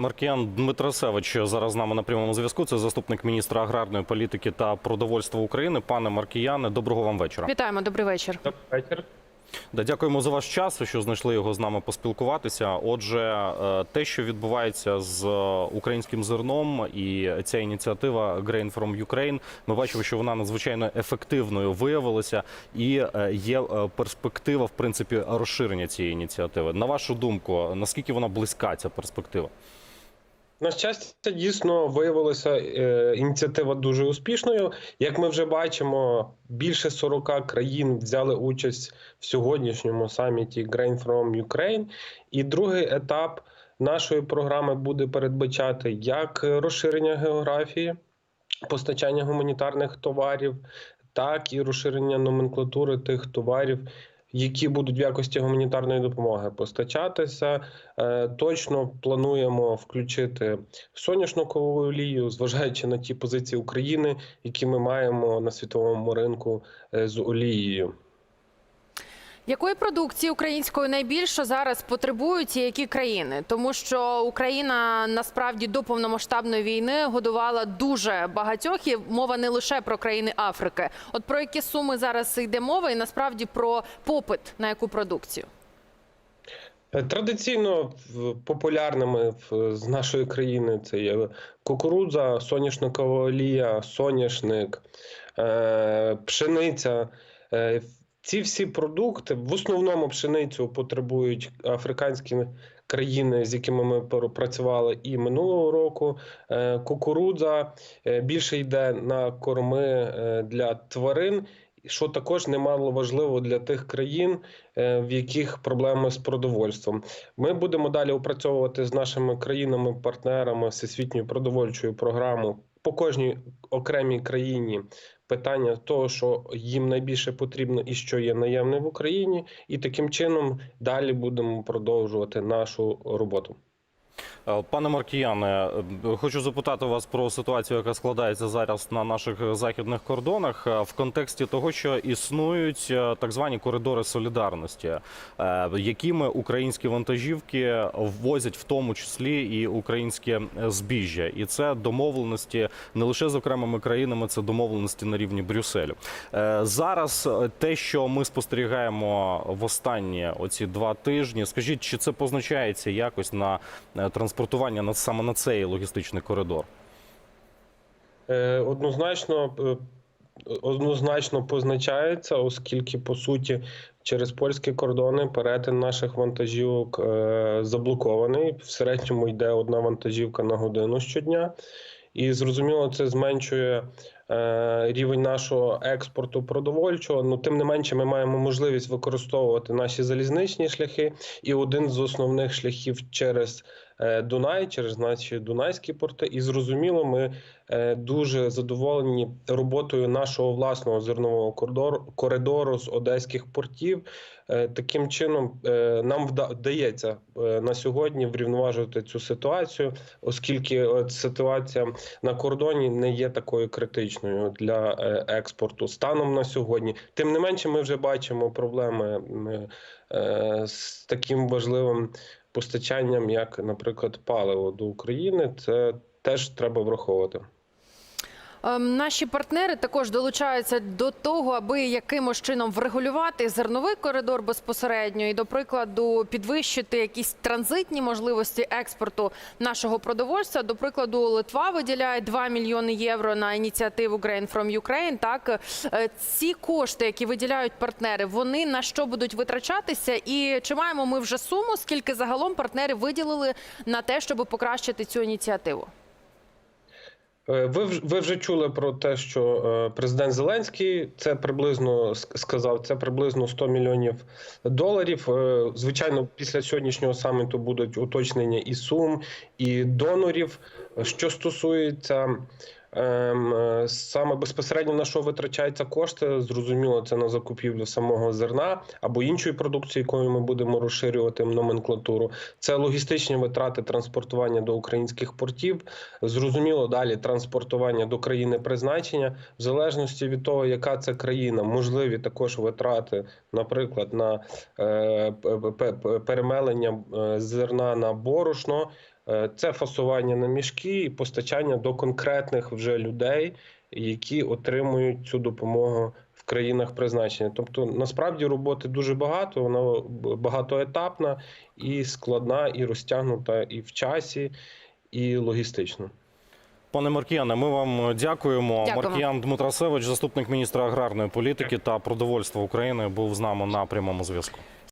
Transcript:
Маркіян Дмитросевич зараз з нами на прямому зв'язку. Це заступник міністра аграрної політики та продовольства України. Пане Маркіяне, доброго вам вечора. Вітаємо, добрий вечір. Добрий вечір. Да, дякуємо за ваш час, що знайшли його з нами поспілкуватися. Отже, е, те, що відбувається з е, українським зерном, і ця ініціатива Grain from Ukraine, ми бачимо, що вона надзвичайно ефективною виявилася, і е, є перспектива, в принципі, розширення цієї ініціативи. На вашу думку, наскільки вона близька ця перспектива? На щастя, дійсно виявилася е, ініціатива дуже успішною. Як ми вже бачимо, більше 40 країн взяли участь в сьогоднішньому саміті Grain from Ukraine. І другий етап нашої програми буде передбачати як розширення географії, постачання гуманітарних товарів, так і розширення номенклатури тих товарів. Які будуть в якості гуманітарної допомоги постачатися, Е, точно плануємо включити соняшникову олію, зважаючи на ті позиції України, які ми маємо на світовому ринку е, з олією. Якої продукції української найбільше зараз потребують і які країни? Тому що Україна насправді до повномасштабної війни годувала дуже багатьох, і мова не лише про країни Африки. От про які суми зараз йде мова, і насправді про попит на яку продукцію? Е, Традиційно популярними з нашої країни це є кукурудза, соняшникова олія, соняшник, е, пшениця. Ці всі продукти в основному пшеницю потребують африканські країни, з якими ми працювали і минулого року. Е, Кукурудза е, більше йде на корми е, для тварин. Що також немало важливо для тих країн, в яких проблеми з продовольством. Ми будемо далі опрацьовувати з нашими країнами-партнерами всесвітньою продовольчою програмою по кожній окремій країні питання того, що їм найбільше потрібно і що є наявне в Україні, і таким чином далі будемо продовжувати нашу роботу. Е, Пане Маркіяне, е, хочу запитати вас про ситуацію, яка складається зараз на наших західних кордонах, е, в контексті того, що існують так звані коридори солідарності, якими українські вантажівки ввозять в тому числі і українське збіжжя, і це домовленості не лише з окремими країнами, це домовленості на рівні Брюсселю. Зараз те, що ми спостерігаємо в останні оці два тижні, скажіть, чи це позначається якось на е, транспортування на саме на цей логістичний коридор? Е, Однозначно, е, однозначно позначається, оскільки по суті через польські кордони перетин наших вантажівок е, заблокований. В середньому йде одна вантажівка на годину щодня, і зрозуміло, це зменшує. Е, Рівень нашого експорту продовольчого, ну тим не менше, ми маємо можливість використовувати наші залізничні шляхи. І один з основних шляхів через е, Дунай, через наші дунайські порти. І зрозуміло, ми е, дуже задоволені роботою нашого власного зернового коридору, з одеських портів. Таким чином нам вдається на сьогодні врівноважувати цю ситуацію, оскільки ситуація на кордоні не є такою критичною для е, експорту станом на сьогодні. Тим не менше, ми вже бачимо проблеми е, з таким важливим постачанням, як, наприклад, паливо до України. Це теж треба враховувати. Ем, Наші партнери також долучаються до того, аби якимось чином врегулювати зерновий коридор безпосередньо і, до прикладу, підвищити якісь транзитні можливості експорту нашого продовольства. До прикладу, Литва виділяє 2 мільйони євро на ініціативу Grain from Ukraine. Так Е, ці кошти, які виділяють партнери, вони на що будуть витрачатися? І чи маємо ми вже суму, скільки загалом партнери виділили на те, щоб покращити цю ініціативу? Е, Ви ви вже чули про те, що е, президент Зеленський це приблизно сказав, це приблизно 100 мільйонів доларів. Е, Звичайно, після сьогоднішнього саміту будуть уточнення і сум, і донорів. Що стосується саме безпосередньо на що витрачаються кошти, зрозуміло, це на закупівлю самого зерна або іншої продукції, якою ми будемо розширювати номенклатуру. Це логістичні витрати транспортування до українських портів. Зрозуміло, далі транспортування до країни призначення, в залежності від того, яка це країна, можливі також витрати, наприклад, на е, перемелення е, зерна на борошно. Е, Це фасування на мішки і постачання до конкретних вже людей, які отримують цю допомогу в країнах призначення. Тобто, насправді роботи дуже багато, вона багатоетапна і складна, і розтягнута і в часі, і логістично. Пане Маркіяне, ми вам дякуємо. Дякуємо. Маркіян Дмитрасевич, заступник міністра аграрної політики та продовольства України, був з нами на прямому зв'язку.